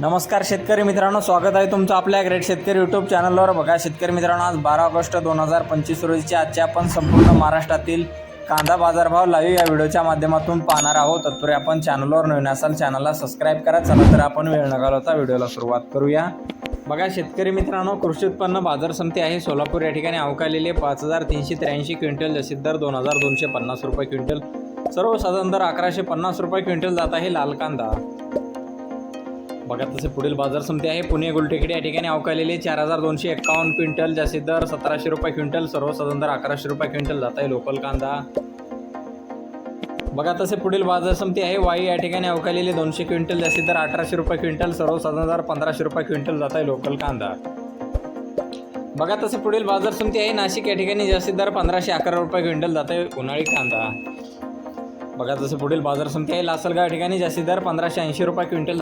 नमस्कार शेतकरी मित्रांनो स्वागत आहे तुमचं आपल्या ग्रेट शेतकरी यूट्यूब चॅनलवर बघा शेतकरी मित्रांनो आज बारा ऑगस्ट दोन हजार पंचवीस रोजीच्या आजचे आपण संपूर्ण महाराष्ट्रातील कांदा बाजारभाव लाईव्ह या व्हिडिओच्या माध्यमातून पाहणार आहोत. तत्पूर्वी आपण चॅनलवर नवीन असाल चॅनलला सबस्क्राईब करा. चला तर आपण वेळ न घालवता व्हिडिओला सुरुवात करूया. बघा शेतकरी मित्रांनो कृषी उत्पन्न बाजार समिती आहे सोलापूर. या ठिकाणी अवकालेले पाच हजार तीनशे त्र्याऐंशी क्विंटल जसे दर दोन हजार दोनशे पन्नास रुपये क्विंटल. सर्वसाधारण दर अकराशे पन्नास रुपये क्विंटल जात आहे लाल कांदा. बघा तसे पुढील बाजार समिती आहे. पुणे गुलटेकडे या ठिकाणी अवकालेले चार हजार दोनशे एक्कावन्न क्विंटल जास्तीत दर सतराशे रुपये क्विंटल सर्वसाधारण दर अकराशे रुपये क्विंटल जात आहे लोकल कांदा. बघा तसे पुढील बाजार समिती आहे. वाई या ठिकाणी अवकालेले दोनशे क्विंटल जास्तीत दर अठराशे रुपये क्विंटल सर्वसाधारण दर पंधराशे रुपये क्विंटल जात आहे लोकल कांदा. बघा तसे पुढील बाजार समिती आहे. नाशिक या ठिकाणी जास्तीत दर पंधराशे अकरा रुपये क्विंटल जात आहे उन्हाळी कांदा. बघा तसे पुढील बाजार समिती आहे. लासलगाव या ठिकाणी जास्तीत दर पंधराशे ऐंशी रुपये क्विंटल